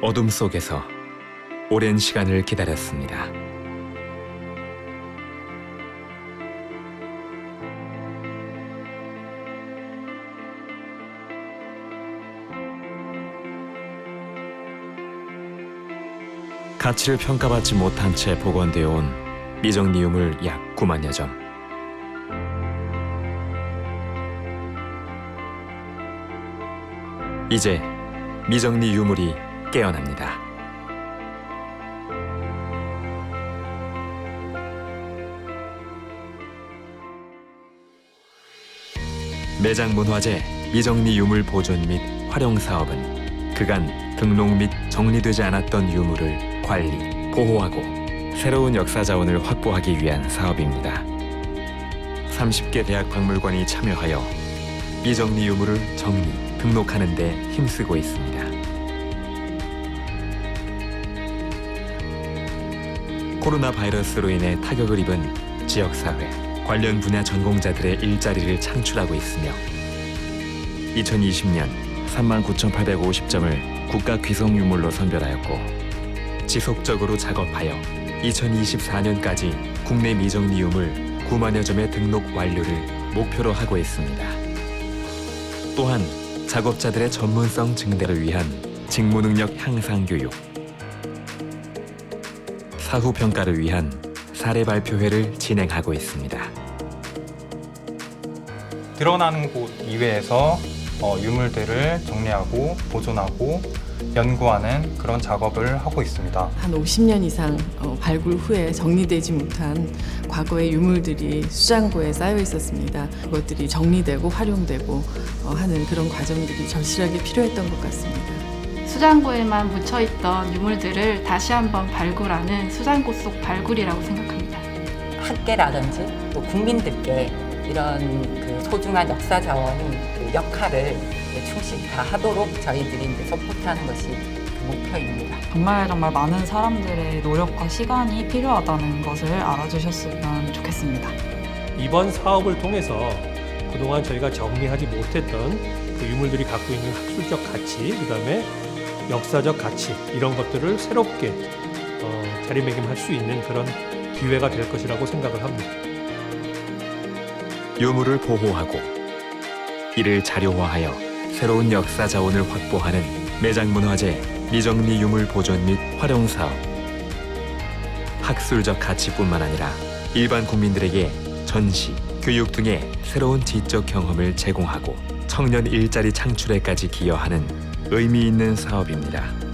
어둠 속에서 오랜 시간을 기다렸습니다. 가치를 평가받지 못한 채 복원되어 온 미정리움을 약 9만여 점. 이제 미정리 유물이 깨어납니다. 매장 문화재 미정리 유물 보존 및 활용 사업은 그간 등록 및 정리되지 않았던 유물을 관리, 보호하고 새로운 역사 자원을 확보하기 위한 사업입니다. 30개 대학 박물관이 참여하여 미정리 유물을 정리, 등록하는 데 힘쓰고 있습니다. 코로나 바이러스로 인해 타격을 입은 지역사회, 관련 분야 전공자들의 일자리를 창출하고 있으며 2020년 39,850점을 국가 귀성 유물로 선별하였고 지속적으로 작업하여 2024년까지 국내 미정리 유물 9만여 점의 등록 완료를 목표로 하고 있습니다. 또한 작업자들의 전문성 증대를 위한 직무 능력 향상 교육, 사후 평가를 위한 사례 발표회를 진행하고 있습니다. 드러나는 곳 이외에서 어, 유물들을 정리하고 보존하고 연구하는 그런 작업을 하고 있습니다. 한 50년 이상 어, 발굴 후에 정리되지 못한 과거의 유물들이 수장고에 쌓여 있었습니다. 그것들이 정리되고 활용되고 어, 하는 그런 과정들이 절실하게 필요했던 것 같습니다. 수장고에만 묻혀있던 유물들을 다시 한번 발굴하는 수장고 속 발굴이라고 생각합니다. 학계라든지 또 국민들께 이런 그 소중한 역사 자원 그 역할을 이제 충실히 다 하도록 저희들이 이제 서포트하는 것이 그 목표입니다. 정말 정말 많은 사람들의 노력과 시간이 필요하다는 것을 알아주셨으면 좋겠습니다. 이번 사업을 통해서 그동안 저희가 정리하지 못했던 그 유물들이 갖고 있는 학술적 가치, 그 다음에 역사적 가치 이런 것들을 새롭게 어, 자리매김할 수 있는 그런 기회가 될 것이라고 생각을 합니다. 유물을 보호하고 이를 자료화하여 새로운 역사 자원을 확보하는 매장 문화재 미정리 유물 보존 및 활용 사업. 학술적 가치뿐만 아니라 일반 국민들에게 전시, 교육 등의 새로운 지적 경험을 제공하고 청년 일자리 창출에까지 기여하는 의미 있는 사업입니다.